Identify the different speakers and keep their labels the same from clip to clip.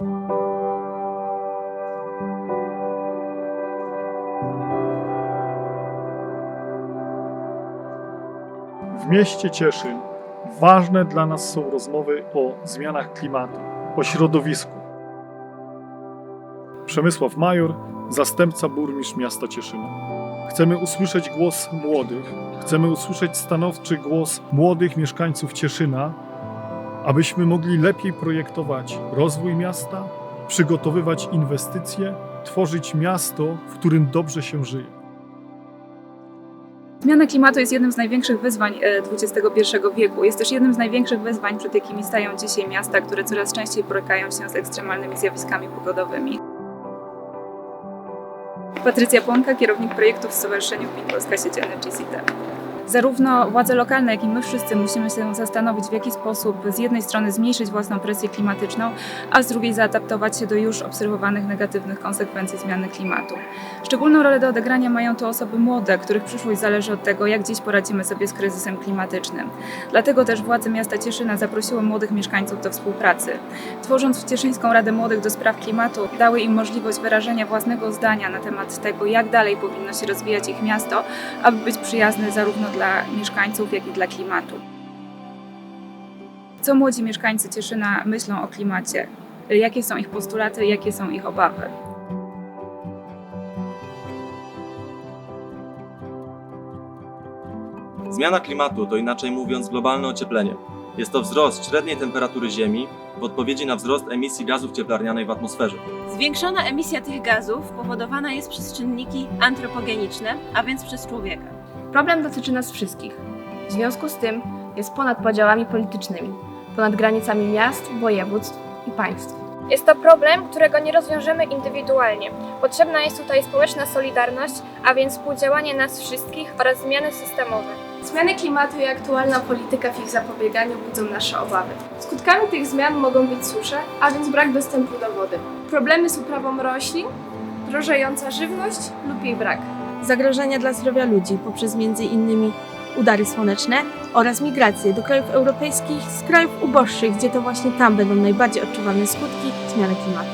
Speaker 1: W mieście Cieszyn ważne dla nas są rozmowy o zmianach klimatu, o środowisku. Przemysław Major, zastępca burmistrz miasta Cieszyna. Chcemy usłyszeć głos młodych, chcemy usłyszeć stanowczy głos młodych mieszkańców Cieszyna, abyśmy mogli lepiej projektować rozwój miasta, przygotowywać inwestycje, tworzyć miasto, w którym dobrze się żyje.
Speaker 2: Zmiana klimatu jest jednym z największych wyzwań e, XXI wieku. Jest też jednym z największych wyzwań, przed jakimi stają dzisiaj miasta, które coraz częściej borykają się z ekstremalnymi zjawiskami pogodowymi. Patrycja Płonka, kierownik projektów w Stowarzyszeniu Gmin Polska Sieć Energy City. Zarówno władze lokalne, jak i my wszyscy musimy się zastanowić, w jaki sposób z jednej strony zmniejszyć własną presję klimatyczną, a z drugiej zaadaptować się do już obserwowanych negatywnych konsekwencji zmiany klimatu. Szczególną rolę do odegrania mają tu osoby młode, których przyszłość zależy od tego, jak dziś poradzimy sobie z kryzysem klimatycznym. Dlatego też władze miasta Cieszyna zaprosiły młodych mieszkańców do współpracy. Tworząc Cieszyńską Radę Młodych do Spraw Klimatu, dały im możliwość wyrażenia własnego zdania na temat tego, jak dalej powinno się rozwijać ich miasto, aby być przyjazne zarówno dla mieszkańców, jak i dla klimatu. Co młodzi mieszkańcy Cieszyna myślą o klimacie? Jakie są ich postulaty, jakie są ich obawy?
Speaker 3: Zmiana klimatu to inaczej mówiąc globalne ocieplenie. Jest to wzrost średniej temperatury Ziemi w odpowiedzi na wzrost emisji gazów cieplarnianej w atmosferze.
Speaker 4: Zwiększona emisja tych gazów powodowana jest przez czynniki antropogeniczne, a więc przez człowieka.
Speaker 5: Problem dotyczy nas wszystkich. W związku z tym jest ponad podziałami politycznymi, ponad granicami miast, województw i państw.
Speaker 6: Jest to problem, którego nie rozwiążemy indywidualnie. Potrzebna jest tutaj społeczna solidarność, a więc współdziałanie nas wszystkich oraz zmiany systemowe.
Speaker 7: Zmiany klimatu i aktualna polityka w ich zapobieganiu budzą nasze obawy. Skutkami tych zmian mogą być susze, a więc brak dostępu do wody. Problemy z uprawą roślin, drożejąca żywność lub jej brak.
Speaker 8: Zagrożenia dla zdrowia ludzi poprzez m.in. udary słoneczne oraz migracje do krajów europejskich z krajów uboższych, gdzie to właśnie tam będą najbardziej odczuwalne skutki zmiany klimatu.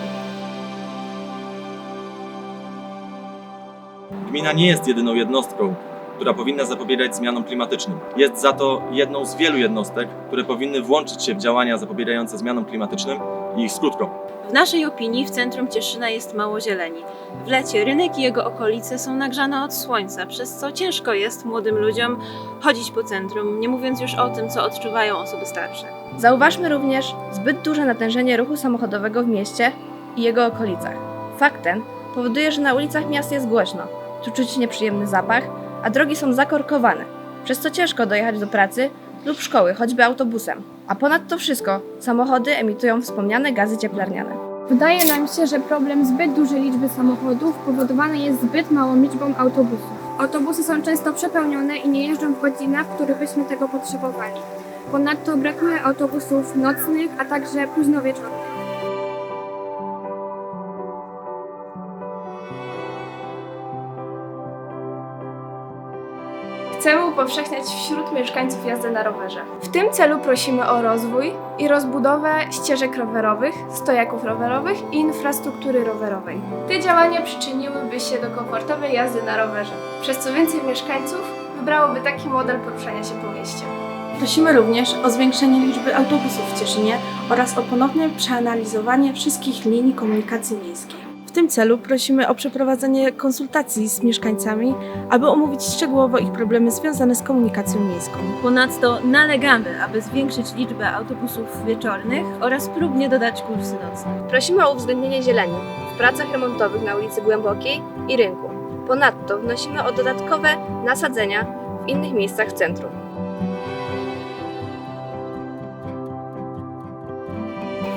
Speaker 3: Gmina nie jest jedyną jednostką, która powinna zapobiegać zmianom klimatycznym. Jest za to jedną z wielu jednostek, które powinny włączyć się w działania zapobiegające zmianom klimatycznym i ich skutkom.
Speaker 4: W naszej opinii w centrum Cieszyna jest mało zieleni. W lecie rynek i jego okolice są nagrzane od słońca, przez co ciężko jest młodym ludziom chodzić po centrum, nie mówiąc już o tym, co odczuwają osoby starsze.
Speaker 5: Zauważmy również zbyt duże natężenie ruchu samochodowego w mieście i jego okolicach. Fakt ten powoduje, że na ulicach miast jest głośno, tu czuć nieprzyjemny zapach, a drogi są zakorkowane, przez co ciężko dojechać do pracy lub szkoły, choćby autobusem. A ponad to wszystko samochody emitują wspomniane gazy cieplarniane.
Speaker 6: Wydaje nam się, że problem zbyt dużej liczby samochodów powodowany jest zbyt małą liczbą autobusów. Autobusy są często przepełnione i nie jeżdżą w godzinach, w których byśmy tego potrzebowali. Ponadto brakuje autobusów nocnych, a także późno wieczornych.
Speaker 7: Chcemy upowszechniać wśród mieszkańców jazdę na rowerze. W tym celu prosimy o rozwój i rozbudowę ścieżek rowerowych, stojaków rowerowych i infrastruktury rowerowej. Te działania przyczyniłyby się do komfortowej jazdy na rowerze, przez co więcej mieszkańców wybrałoby taki model poruszania się po mieście.
Speaker 8: Prosimy również o zwiększenie liczby autobusów w Cieszynie oraz o ponowne przeanalizowanie wszystkich linii komunikacji miejskiej. W tym celu prosimy o przeprowadzenie konsultacji z mieszkańcami, aby omówić szczegółowo ich problemy związane z komunikacją miejską.
Speaker 4: Ponadto nalegamy, aby zwiększyć liczbę autobusów wieczornych oraz próbnie dodać kursy nocne.
Speaker 5: Prosimy o uwzględnienie zieleni w pracach remontowych na ulicy Głębokiej i Rynku. Ponadto wnosimy o dodatkowe nasadzenia w innych miejscach w centrum.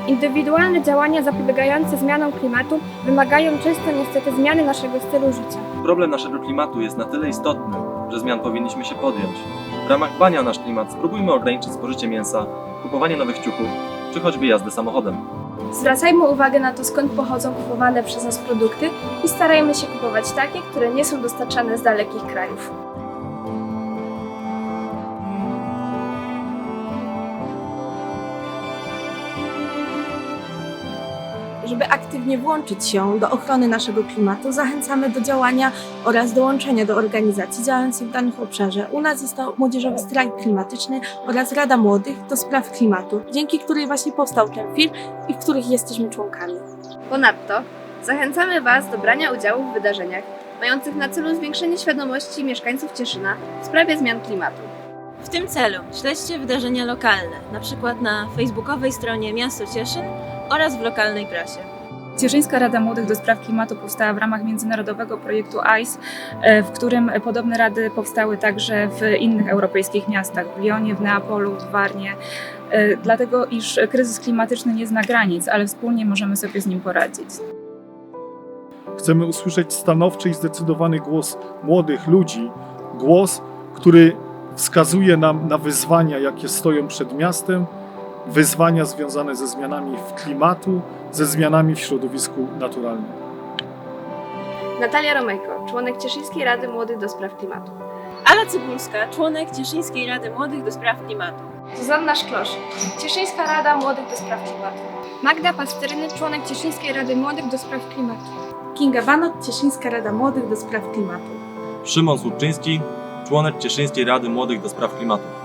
Speaker 6: Indywidualne działania zapobiegające zmianom klimatu wymagają często niestety zmiany naszego stylu życia.
Speaker 3: Problem naszego klimatu jest na tyle istotny, że zmian powinniśmy się podjąć. W ramach dbania o nasz klimat spróbujmy ograniczyć spożycie mięsa, kupowanie nowych ciuchów, czy choćby jazdę samochodem.
Speaker 7: Zwracajmy uwagę na to, skąd pochodzą kupowane przez nas produkty i starajmy się kupować takie, które nie są dostarczane z dalekich krajów.
Speaker 8: Aktywnie włączyć się do ochrony naszego klimatu, zachęcamy do działania oraz dołączenia do organizacji działających w danym obszarze. U nas jest to Młodzieżowy Strajk Klimatyczny oraz Rada Młodych do Spraw Klimatu, dzięki której właśnie powstał ten film i w których jesteśmy członkami.
Speaker 5: Ponadto zachęcamy Was do brania udziału w wydarzeniach mających na celu zwiększenie świadomości mieszkańców Cieszyna w sprawie zmian klimatu.
Speaker 4: W tym celu śledźcie wydarzenia lokalne, na przykład na facebookowej stronie Miasto Cieszyn oraz w lokalnej prasie.
Speaker 2: Cieszyńska Rada Młodych do Spraw Klimatu powstała w ramach międzynarodowego projektu ICE, e, w którym podobne rady powstały także w innych europejskich miastach, w Lyonie, w Neapolu, w Warnie, e, dlatego iż kryzys klimatyczny nie zna granic, ale wspólnie możemy sobie z nim poradzić.
Speaker 1: Chcemy usłyszeć stanowczy i zdecydowany głos młodych ludzi, głos, który wskazuje nam na wyzwania, jakie stoją przed miastem, wyzwania związane ze zmianami w klimatu, ze zmianami w środowisku naturalnym.
Speaker 5: Natalia Romejko, członek Cieszyńskiej Rady Młodych do Spraw Klimatu.
Speaker 4: Ala Cybulska, członek Cieszyńskiej Rady Młodych do Spraw Klimatu.
Speaker 7: Zuzanna Szklosz, Cieszyńska Rada Młodych do Spraw Klimatu.
Speaker 6: Magda Pasteryny, członek Cieszyńskiej Rady Młodych do Spraw Klimatu.
Speaker 8: Kinga Banot, Cieszyńska Rada Młodych do Spraw Klimatu.
Speaker 3: Szymon Słupczyński, członek Cieszyńskiej Rady Młodych do Spraw Klimatu.